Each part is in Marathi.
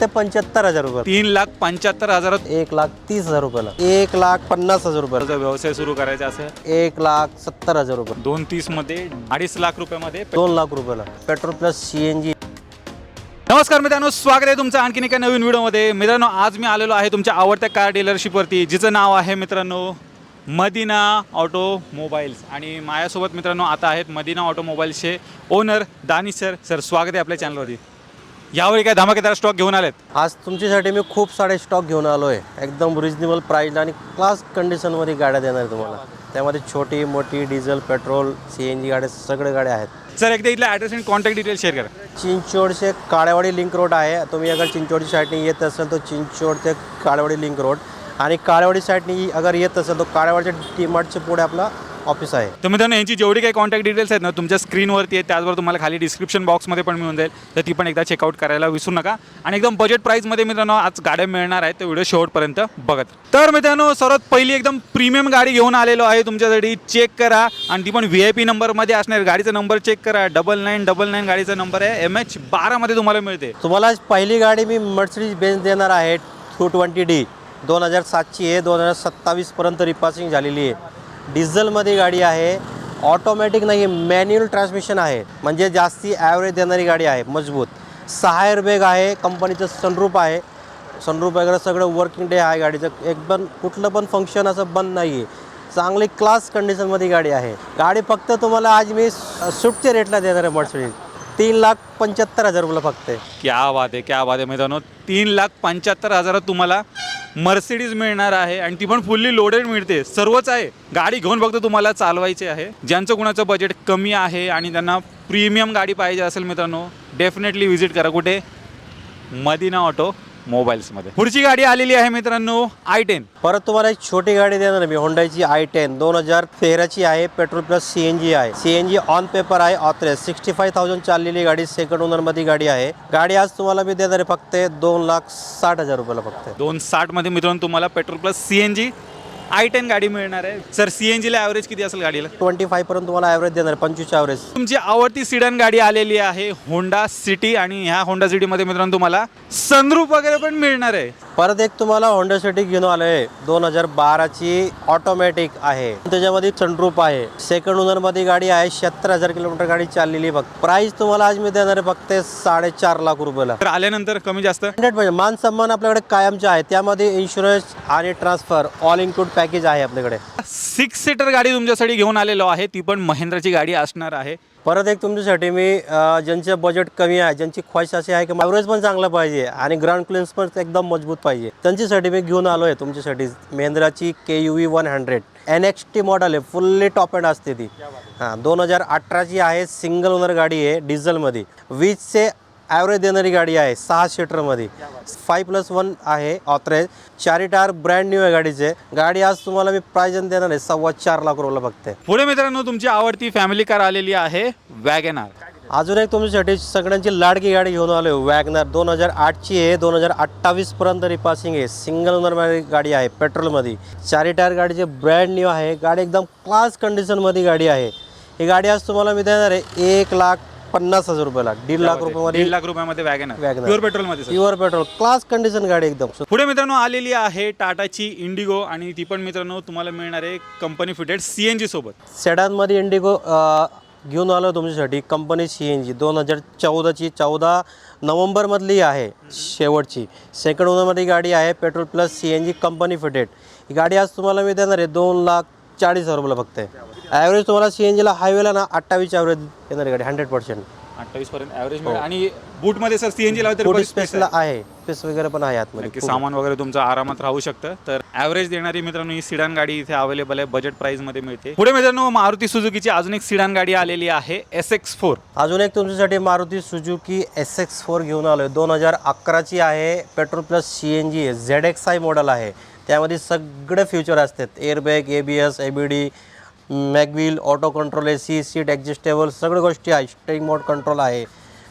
ते पंच्याहत्तर हजार रुपये. तीन लाख पंच्याहत्तर हजारात एक लाख तीस हजार रुपयाला. एक लाख पन्नास हजार रुपयाला. जर व्यवसाय सुरू करायचा असेल. एक लाख सत्तर हजार रुपये. दोन तीसमध्ये अडीच लाख रुपयामध्ये दोन लाख रुपयाला. Petrol plus C N G. नमस्कार मित्रांनो स्वागत आहे तुमचं आणखीन एका नवीन व्हिडिओमध्ये. मित्रांनो आज मी आलेलो आहे तुमच्या आवडत्या कार डीलरशिपवरती जिचं नाव आहे मित्रांनो मदिना ऑटोमोबाईल्स. आणि माझ्यासोबत मित्रांनो आता आहेत मदिना ऑटोमोबाईल्सचे ओनर दानिश सर. सर स्वागत आहे आपल्या चॅनलवरती यावेळी काय धमाकेदार स्टॉक घेऊन आलेत? आज तुमच्यासाठी मी खूप सारे स्टॉक घेऊन आलो आहे एकदम रिजनेबल प्राईजला आणि क्लास कंडिशनमध्ये गाड्या देणार आहे तुम्हाला. त्यामध्ये छोटी मोठी diesel petrol C N G गाड्या सगळे गाड्या आहेत. सर एकदा इथला ॲड्रेस आणि कॉन्टॅक्ट डिटेल शेअर करा. चिंचोड से काळेवाडी लिंक रोड आहे. तुम्ही अगर चिंचोडची साईडने येत असेल तर चिंचोड ते काळेवाडी लिंक रोड आणि काळेवाडी साईडने अगर येत असेल तर काळेवाडीच्या टी मार्टच्या पुढे आपला ऑफिस आहे. तर मित्रांनो यांची जेवढी काही कॉन्टॅक्ट डिटेल्स आहेत ना तुमच्या स्क्रीनवरती आहेत त्याचबरोबर तुम्हाला खाली डिस्क्रिप्शन बॉक्समध्ये पण मिळून जाईल. तर ती पण एकदा चेकआउट करायला विसरू नका. आणि एकदम बजेट प्राईसमध्ये मित्रांनो आज गाड्या मिळणार आहेत तर व्हिडिओ शेवटपर्यंत बघत. तर मित्रांनो सर्वात पहिली एकदम प्रीमियम गाडी घेऊन आलेलो आहे तुमच्यासाठी. चेक करा. आणि ती पण व्ही आय पी नंबरमध्ये असणार गाडीचा नंबर चेक करा. डबल नाईन डबल नाईन गाडीचा नंबर आहे. एम एच बारामध्ये तुम्हाला मिळते. तुम्हाला पहिली गाडी मी मर्सिडीज बेन्स देणार आहे. टू ट्वेंटी डी दोन हजार सातची आहे. दोन हजार सत्तावीसपर्यंत रिपासिंग झालेली आहे. डिझेलमध्ये गाडी आहे. ऑटोमॅटिक नाही आहे मॅन्युअल ट्रान्समिशन आहे. म्हणजे जास्ती ॲव्हरेज देणारी गाडी आहे मजबूत. सहा एअरबॅग आहे कंपनीचं सनरूप आहे. सनरूप वगैरे सगळं वर्किंग डे आहे गाडीचं. एकदम कुठलं पण फंक्शन असं बंद नाही आहे चांगली क्लास कंडिशनमध्ये गाडी आहे. गाडी फक्त तुम्हाला आज मी सुटच्या रेटला देणार आहे मर्सिडीज. तीन लाख पंच्याहत्तर हजार रुपये फक्त क्या बात आहे क्या बात आहे मित्रांनो. तीन लाख पंच्याहत्तर हजारात तुम्हाला मर्सिडीज मिळणार आहे आणि ती पण फुल्ली लोडेड मिळते. सर्वच आहे. गाडी घेऊन फक्त तुम्हाला चालवायची आहे. ज्यांचं कुणाचं बजेट कमी आहे आणि त्यांना प्रीमियम गाडी पाहिजे असेल मित्रांनो डेफिनेटली व्हिजिट करा. कुठे? मदिना ऑटो. मोबाईल्समध्ये. पुढची गाडी आलेली आहे मित्रांनो आय टेन परत तुम्हाला एक छोटी गाडी देणार आहे मी होंडाची आय टेन दोन हजार तेराची आहे petrol plus C N G आहे. C N G on paper आहे ऑथरेज सिक्स्टी फाय थाउजंड चाललेली गाडी सेकंड ओनरमध्ये गाडी आहे. गाडी आज तुम्हाला मी देणार आहे फक्त दोन लाख साठ हजार रुपयाला फक्त. दोन साठमध्ये मित्रांनो तुम्हाला petrol plus C N G I ten गाडी मिळणार आहे. सर सी एन जीला ॲव्हरेज किती असेल गाडीला? ट्वेंटी फाय पर्यंत तुम्हाला ॲव्हरेज देणार पंचवीस ॲव्हरेज तुमची आवडती सिडन गाडी आलेली आहे होंडा सिटी आणि ह्या होंडा सिटीमध्ये मित्रांनो तुम्हाला सनरूप वगैरे पण मिळणार आहे. परत एक तुम्हाला होंडा सिटी घेऊन आलो आहे दोन हजार बाराची ऑटोमॅटिक आहे. त्याच्यामध्ये सनरूप आहे. सेकंड ओनरमध्ये गाडी आहे. शहात्तर हजार किलोमीटर गाडी चाललेली फक्त प्राईस तुम्हाला आज मी देणार आहे फक्त साडेचार लाख रुपयाला. तर आल्यानंतर कमी जास्त? हंड्रेड म्हणजे मान सन्मान आपल्याकडे कायमचे आहे. त्यामध्ये इन्शुरन्स आणि ट्रान्सफर ऑल इन्क्लूड पॅकेज आहे आपल्याकडे. सिक्स सीटर गाडी तुमच्यासाठी घेऊन आलेलो आहे. ती पण महिंद्राची गाडी असणार आहे. परत एक तुमच्यासाठी मी ज्यांचं ज्यांचे बजेट कमी आहे ज्यांची ख्वाहिश अशी आहे की ॲव्हरेज पण चांगलं पाहिजे आणि ग्राउंड क्लिअन्स पण एकदम मजबूत पाहिजे त्यांच्यासाठी मी घेऊन आलो आहे तुमच्यासाठी. महिंद्राची K U V one hundred N X T model आहे फुल्ली टॉप अँड असते ती. हां दोन हजार अठराची आहे सिंगल ओनर गाडी आहे डिझेलमध्ये वीसचे ॲव्हरेज देणारी गाडी आहे सहा सीटरमध्ये फाय प्लस वन आहे ऑथराईज चारी टायर ब्रँड न्यू आहे गाडीचे. गाडी आज तुम्हाला मी प्राइज देणार आहे सव्वा चार लाख रुपयाला फक्त पुढे मित्रांनो तुमची आवडती फॅमिली कार आलेली आहे वॅगनार अजून एक तुमच्यासाठी सगळ्यांची लाडकी गाडी घेऊन आलो वॅगनर दोन हजार आठची आहे दोन हजार अठ्ठावीसपर्यंत रिपासिंग आहे. सिंगल ओनर गाडी आहे पेट्रोलमध्ये चारी टायर गाडीचे ब्रँड न्यू आहे. गाडी एकदम क्लास कंडिशनमध्ये गाडी आहे. ही गाडी आज तुम्हाला मी देणार आहे एक लाख पन्नास हजार रुपयाला दीड लाख रुपयामध्ये दीड लाख रुपयामध्ये Wagon R. प्युअर पेट्रोलमध्ये sir. Pure petrol class condition गाडी एकदम. पुढे मित्रांनो आलेली आहे टाटाची इंडिगो आणि ती पण मित्रांनो तुम्हाला मिळणार आहे company fitted C N G सोबत. सेडानमध्ये इंडिगो घेऊन आलो तुमच्यासाठी कंपनी सी एन जी दोन हजार चौदाची चौदा नोव्हेंबरमधली आहे शेवटची. सेकंड ओनरमध्ये गाडी आहे petrol plus C N G company fitted ही गाडी आज तुम्हाला मी देणार आहे दोन लाख चाळीस हजार रुपयाला फक्त ॲव्हरेज तुम्हाला सी एन जीला हायवेला ना अठ्ठावीस ॲव्हरेज येणार गाडी हंड्रेड पर्सेंट अठ्ठावीस पर्यंत ॲव्हरेज मिळेल आणि बूटमध्ये सर सी एन जी लावते फुट स्पेसला आहे. स्पेस वगैरे पण आहे आतमध्ये सामान वगैरे तुमचं आरामात राहू शकतं. तर ॲव्हरेज देणारी मित्रांनो ही सिडान गाडी इथे अवेलेबल आहे. बजेट प्राईसमध्ये मिळते. पुढे मित्रांनो मारुती सुझुकीची अजून एक सिडान गाडी आलेली आहे. एस एक्स फोर अजून एक तुमच्यासाठी Maruti Suzuki S X four घेऊन आलो आहे दोन हजार अकराची आहे. Petrol plus C N G Z X I model आहे. त्यामध्ये सगळे फ्युचर असतात. Airbag A B mag wheel auto control A C seat adjustable सगळ्या गोष्टी आहे. स्टेरिंग मोड कंट्रोल आहे.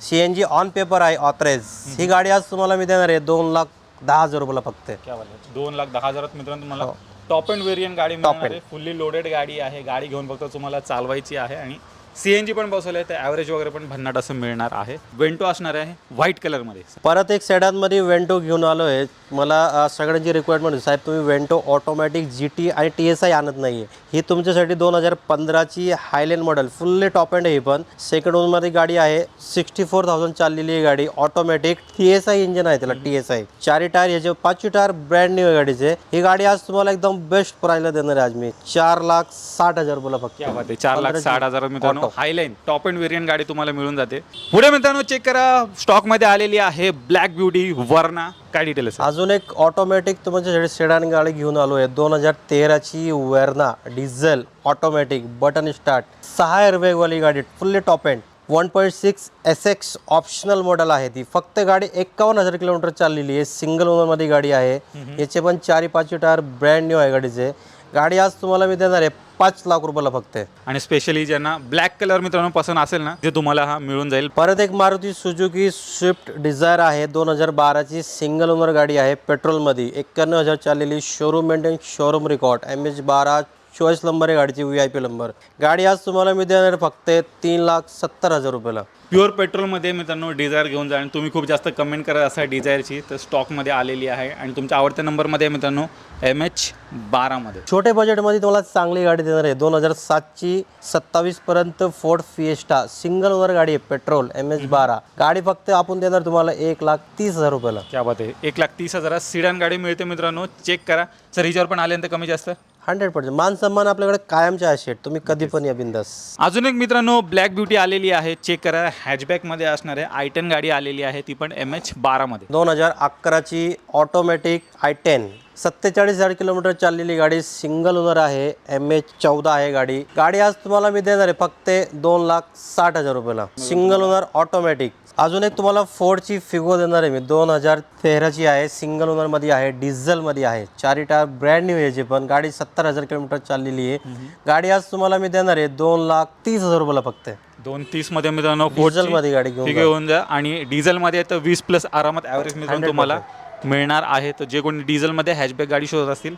C N G on paper आहे ऑथराईज ही गाडी आज तुम्हाला मी देणार आहे. दोन लाख दहा हजार रुपयाला फक्त. क्या दोन लाख दहा हजारात मित्रांनो तुम्हाला टॉप अँड व्हेरियंट गाडी मिळणार आहे. फुल्ली लोडेड गाडी आहे. गाडी घेऊन फक्त तुम्हाला चालवायची आहे आणि सी एन जी पण बसवलं आहे तर ॲव्हरेज वगैरे पण भन्नाट असं मिळणार आहे. वेंटो असणार आहे. व्हाईट कलरमध्ये परत एक सेडानमध्ये वेंटो घेऊन आलो आहे. मला अ, सगळ्यांची रिक्वायरमेंट होती. साहेब तुम्ही वेंटो ऑटोमॅटिक जी टी आणि टी एस आय आणत नाही आहे ही तुमच्यासाठी दोन हजार पंधराची highland model fully top end आहे ही पण. सेकंड ओनमध्ये गाडी आहे. सिक्स्टी फोर थाउजंड चाललेली आहे गाडी. Automatic T S I engine आहे त्याला टी एस आय चारी टायर याचे पाचवी टायर ब्रँड न्यू आहे गाडीचे. ही गाडी आज तुम्हाला एकदम बेस्ट प्राईजला देणार आहे आज मी. चार लाख साठ हजार रुपयाला फक्त. क्या बात आहे. चार लाख साठ हजार मित्रांनो. Auto. Highline top end variant गाडी तुम्हाला मिळून जाते. पुढे मित्रांनो चेक करा. स्टॉकमध्ये आलेली आहे ब्लॅक ब्युटी वर्ना काय डिटेल अजून एक ऑटोमॅटिक तुमच्यासाठी सेडान गाडी घेऊन आलो आहे दोन हजार तेराची Verna diesel automatic button start सहा एअरबॅगवाली गाडी fully top end one point six S X optional model आहे ती. फक्त गाडी एकावन्न हजार किलोमीटर चाललेली आहे. सिंगल ओनरमध्ये गाडी आहे. याचे पण चारी पाचवी टायर ब्रँड न्यू आहे गाडीचे. गाडी आज तुम्हाला मी देणार आहे. पाच लाख रुपयाला फक्त आणि स्पेशली ज्यांना ब्लॅक कलर मित्रांनो पसंत असेल ना ते तुम्हाला हा मिळून जाईल. परत एक मारुती सुझुकी स्विफ्ट डिझायर आहे. दोन हजार बाराची सिंगल ओनर गाडी आहे. पेट्रोलमध्ये एक्क्याण्णव हजार चाललेली showroom maintain showroom record M H बारा चोवीस नंबर आहे गाडीची व्ही आय पी नंबर गाडी आज तुम्हाला मी देणार फक्त तीन लाख सत्तर हजार रुपयाला. प्युअर पेट्रोलमध्ये मित्रांनो डिझायर घेऊन जा आणि तुम्ही खूप जास्त कमेंट करत असा डिझायरची तर स्टॉकमध्ये आलेली आहे. आणि तुमच्या आवडत्या नंबरमध्ये मित्रांनो एम एच बारामध्ये. छोटे बजेटमध्ये तुम्हाला चांगली गाडी देणार आहे. दोन हजार सातची सत्तावीसपर्यंत फोर्ड फिएस्टा सिंगल ओनर गाडी आहे पेट्रोल एम एच बारा. गाडी फक्त आपण देणार तुम्हाला एक लाख तीस हजार रुपयाला. क्या बात आहे. एक लाख तीस हजारात सिडॅन गाडी मिळते मित्रांनो. चेक करा. सर हिच्यावर पण आल्यानंतर कमी जास्त? Hundred percent. मान सन्मान आपल्याकडे कायमचे आहे शेट तुम्ही कधी पण या बिंदास. अजून एक मित्रांनो ब्लॅक ब्युटी आलेली आहे. चेक करा. हॅचबॅकमध्ये असणार आहे. आय टेन गाडी आलेली आहे. ती पण एम एच बारामध्ये दोन हजार अकराची ऑटोमॅटिक आय टेन. सत्तेचाळीस हजार किलोमीटर चाललेली गाडी सिंगल ओनर आहे एम एच चौदा आहे गाडी. गाडी आज तुम्हाला मी देणार आहे फक्त दोन लाख साठ हजार रुपयाला. Single owner automatic. अजून एक तुम्हाला फोर्डची फिगो देणार आहे मी. दोन हजार तेराची आहे सिंगल ओनरमध्ये आहे डिझेलमध्ये आहे. चारी टायर ब्रँड न्यू याची पण. गाडी सत्तर हजार किलोमीटर चाललेली आहे. गाडी आज तुम्हाला मी देणार आहे दोन लाख तीस हजार रुपयाला फक्त. दोन तीसमध्ये मित्रांनो डिझेलमध्ये गाडी घेऊन. घेऊन जा. आणि डिझेलमध्ये तर वीस प्लस आरामात ॲव्हरेज मित्रांनो तुम्हाला मिळणार आहे तर जे कोणी डिझेलमध्ये हॅचबॅक गाडी शोधत असतील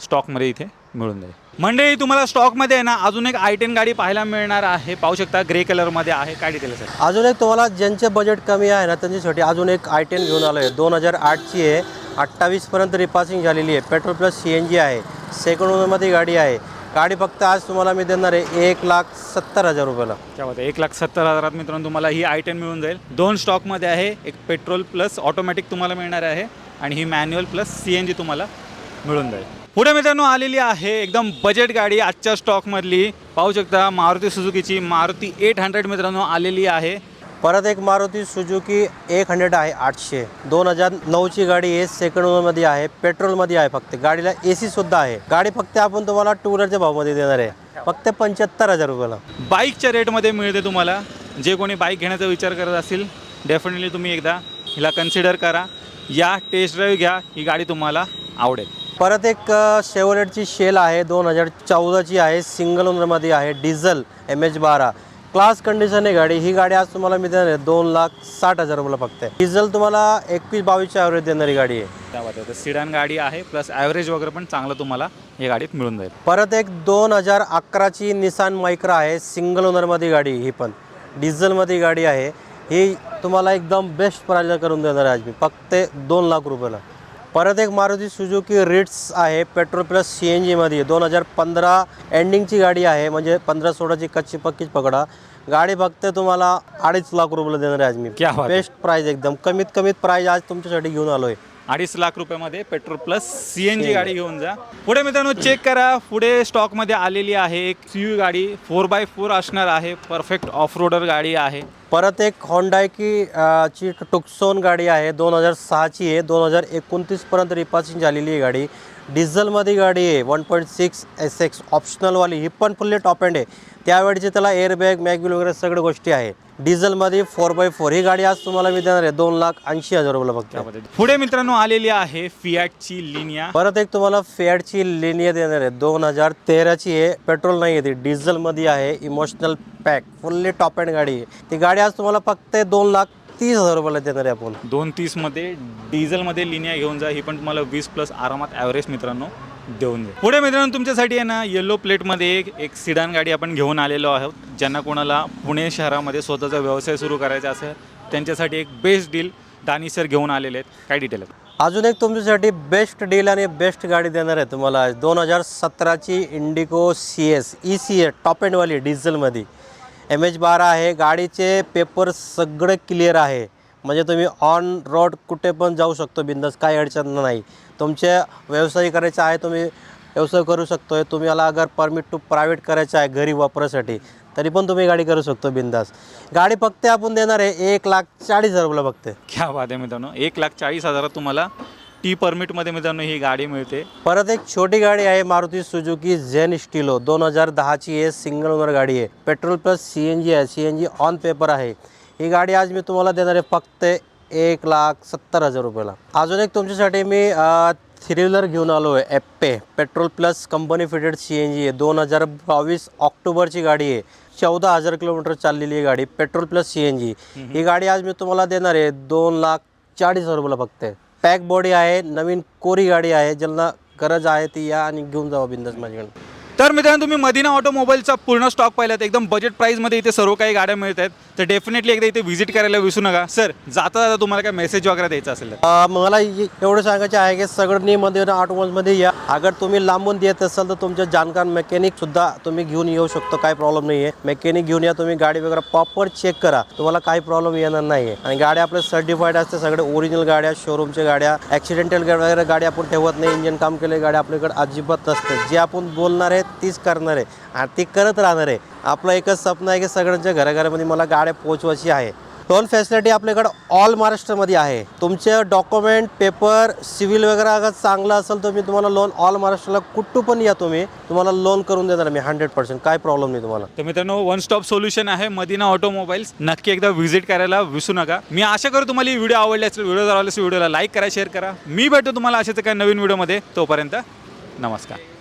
स्टॉकमध्ये इथे मिळून जाईल. मंडळी तुम्हाला स्टॉकमध्ये आहे ना अजून एक आय टेन गाडी पाहायला मिळणार आहे. पाहू शकता ग्रे कलरमध्ये आहे. काय डिटेल सर अजून एक तुम्हाला ज्यांचे बजेट कमी आहे ना त्यांच्यासाठी अजून एक आय टेन घेऊन आलो आहे दोन हजार आठची आहे. अठ्ठावीसपर्यंत रिपासिंग झालेली आहे. Petrol plus C N G आहे. सेकंड ओनरमध्ये गाडी आहे. गाडी फक्त आज तुम्हाला मी देणार आहे एक लाख सत्तर हजार रुपयाला. आहे. एक लाख सत्तर हजारात मित्रांनो तुम्हाला ही आय टेन मिळून जाईल. दोन स्टॉकमध्ये आहे. एक पेट्रोल प्लस ऑटोमॅटिक तुम्हाला मिळणार आहे. आणि ही manual plus C N G तुम्हाला मिळून जाईल. पुढे मित्रांनो आलेली आहे एकदम बजेट गाडी आजच्या स्टॉकमधली पाहू शकता मारुती सुझुकीची मारुती एट हंड्रेड मित्रांनो आलेली आहे. परत एक मारुती सुझुकी एक हंड्रेड आहे आठशे. दोन हजार नऊची गाडी आहे सेकंड ओनरमध्ये आहे पेट्रोलमध्ये आहे फक्त. गाडीला ए सुद्धा आहे. गाडी फक्त आपण तुम्हाला टू व्हीलरच्या भावामध्ये देणार आहे. फक्त पंच्याहत्तर हजार रुपयाला. बाईकच्या रेटमध्ये मिळते तुम्हाला. जे कोणी बाईक घेण्याचा विचार करत असतील डेफिनेटली तुम्ही एकदा हिला कन्सिडर करा. या टेस्ट ड्राईव्ह घ्या ही गाडी तुम्हाला आवडेल. परत एक शेवलेटची शेल आहे दोन हजार चौदाची आहे सिंगल ओनरमध्ये आहे डिझेल एम एच बारा. क्लास कंडिशन आहे गाडी ही गाडी आज तुम्हाला मी देणार आहे दोन लाख साठ हजार रुपयाला फक्त डिझेल तुम्हाला एकवीस बावीसची ॲव्हरेज देणारी गाडी आहे. त्यामध्ये सिडान गाडी आहे प्लस ॲव्हरेज वगैरे पण चांगलं तुम्हाला या गाडीत मिळून जाईल. परत एक दोन हजार अकराची निसान मायक्रा आहे सिंगल ओनरमध्ये गाडी ही पण. डिझेलमध्ये गाडी आहे. ही तुम्हाला एकदम बेस्ट प्राईजला करून देणार आहे आज मी. फक्त दोन लाख रुपयाला. परत एक मारुती सुझुकी रिट्स आहे पेट्रोल प्लस सी एन जीमध्ये दोन हजार पंधरा एंडिंगची गाडी आहे म्हणजे पंधरा सोळाची कच्ची पक्कीच पकडा. गाडी फक्त तुम्हाला अडीच लाख रुपयाला देणार आहे आज मी. बेस्ट प्राईज एकदम. कमीत कमीत प्राईज आज तुमच्यासाठी घेऊन आलो आहे अडीच लाख रुपयामध्ये petrol plus C N G गाडी घेऊन जा. पुढे मित्रांनो चेक करा. पुढे स्टॉकमध्ये आलेली आहे एक सी यू गाडी. फोर बाय फोर असणार आहे. परफेक्ट ऑफ रोडर गाडी आहे. परत एक होंडाय की अ, ची टुक्सोन गाडी आहे. दोन हजार सहाची आहे. दोन हजार एकोणतीसपर्यंत रिपासिंग झालेली आहे गाडी. डिझेलमध्ये गाडी आहे. One point six S X ऑप्शनलवाली ही पण फुल्ली टॉप एंड आहे. त्यावेळेचे त्याला एअरबॅग मॅगविल वगैरे सगळ्या गोष्टी आहे डिझेलमध्ये फोर बाय फोर. ही गाडी आज तुम्हाला मी देणार आहे दोन लाख ऐंशी हजार रुपयाला फक्त पुढे मित्रांनो आलेली आहे फियाटची लिनिया. परत एक तुम्हाला फॅडची लिनिया देणार आहे. दोन हजार तेराची आहे. पेट्रोल नाही आहे ती. डिझेलमध्ये आहे. Emotional pack. Fully top end गाडी आहे. ती गाडी आज तुम्हाला फक्त दोन लाख तीस हजार रुपयाला देणार आहे आपण. दोन तीसमध्ये डिझेलमध्ये लिनिया घेऊन जा. ही पण तुम्हाला वीस प्लस आरामात ॲव्हरेज मित्रांनो. देऊन दे. पुढे मित्रांनो तुमच्यासाठी आहे ना येलो प्लेटमध्ये एक एक सिडान गाडी आपण घेऊन आलेलो आहोत ज्यांना कोणाला पुणे शहरामध्ये स्वतःचा व्यवसाय सुरू करायचा असेल त्यांच्यासाठी एक बेस्ट डील दानी सर घेऊन आलेले आहेत. काय डिटेल आहेत? अजून एक तुमच्यासाठी बेस्ट डील आणि बेस्ट गाडी देणार आहे तुम्हाला. दोन हजार सतराची Indigo C S E C A top एंडवाली डिझेलमध्ये एम एच बारा आहे. गाडीचे पेपर सगळे क्लिअर आहे. म्हणजे तुम्ही ऑन रोड कुठे पण जाऊ शकतो बिंदास काही अडचण नाही. तुमचे व्यवसाय करायचा आहे तुम्ही व्यवसाय करू शकतो आहे तुम्हाला अगर परमिट टू प्रायव्हेट करायचं आहे घरी वापरासाठी तरी पण तुम्ही गाडी करू शकतो बिंदास. गाडी फक्त आपण देणार आहे एक लाख चाळीस हजार रुपये फक्त. क्या बात आहे मित्रांनो एक लाख चाळीस हजारात तुम्हाला टी परमिटमध्ये मित्रांनो ही गाडी मिळते. परत एक छोटी गाडी आहे मारुती सुझुकी झेन स्टिलो दोन हजार दहाची आहे सिंगल ओनर गाडी आहे. Petrol plus C N G आहे C N G on paper आहे. ही गाडी आज मी तुम्हाला देणार आहे फक्त एक लाख सत्तर हजार रुपयाला. अजून एक तुमच्यासाठी मी थ्री व्हीलर घेऊन आलो आहे Ape petrol plus company fitted C N G आहे. दोन हजार बावीस ऑक्टोबरची गाडी आहे. चौदा हजार किलोमीटर चाललेली आहे गाडी petrol plus C N G ही गाडी आज मी तुम्हाला देणार आहे दोन लाख चाळीस हजार रुपयाला फक्त पॅक बॉडी आहे नवीन कोरी गाडी आहे ज्यांना गरज आहे ती या आणि घेऊन जावा बिंदास माझ्याकडे तर मित्रांनो तुम्ही मदिना ऑटोमोबाईलचा पूर्ण स्टॉक पाहिलात एकदम बजेट प्राईजमध्ये इथे सर्व काही गाड्या मिळत आहेत. तर डेफिनेटली एकदा इथे व्हिजिट करायला विसरू नका. सर जाता जाता तुम्हाला काय मेसेज वगैरे द्यायचा असेल तर. मला ए- एवढं सांगायचं आहे की सगळ्यांनी मध्ये ऑटोमोबाईलमध्ये या. अगर तुम्ही लांबून देत असाल तर तुमच्या जाणकार मेकॅनिक सुद्धा तुम्ही घेऊन येऊ शकतो. काही प्रॉब्लेम नाही आहे मेकॅनिक घेऊन या तुम्ही गाडी वगैरे प्रॉपर चेक करा. तुम्हाला काही प्रॉब्लेम येणार नाही आहे आणि गाड्या आपल्या सर्टिफाईड असते. सगळे ओरिजिनल गाड्या शोरूमच्या गाड्या ॲक्सिडेंटल वगैरे गाडी आपण ठेवत नाही. इंजिन काम केले गाडी आपल्याकडे अजिबात नसते. जे आपण बोलणार आहेत तीच करणार आहे. आणि ती करत राहणार आहे. आपलं एकच स्वप्न आहे की सगळ्यांच्या घराघरामध्ये मला गाड्या पोहोचवायची आहे. लोन फॅसिलिटी आपल्याकडं ऑल महाराष्ट्रामध्ये आहे. तुमचे डॉक्युमेंट पेपर सिव्हिल वगैरे अगर चांगलं असेल तर मी तुम्हाला लोन ऑल महाराष्ट्राला कुठं पण या तुम्ही. तुम्हाला लोन करून देणार मी हंड्रेड पर्सेंट काय प्रॉब्लेम नाही तुम्हाला. तर मित्रांनो वन स्टॉप सोल्युशन आहे मदिना ऑटोमोबाईल्स नक्की एकदा व्हिजिट करायला विसरू नका. मी आशा करू तुम्हाला ही व्हिडिओ आवडली असेल व्हिडिओ जर आवडला असेल व्हिडिओला लाईक करा शेअर करा. मी भेटतो तुम्हाला अशाच काही नवीन व्हिडिओमध्ये तोपर्यंत नमस्कार.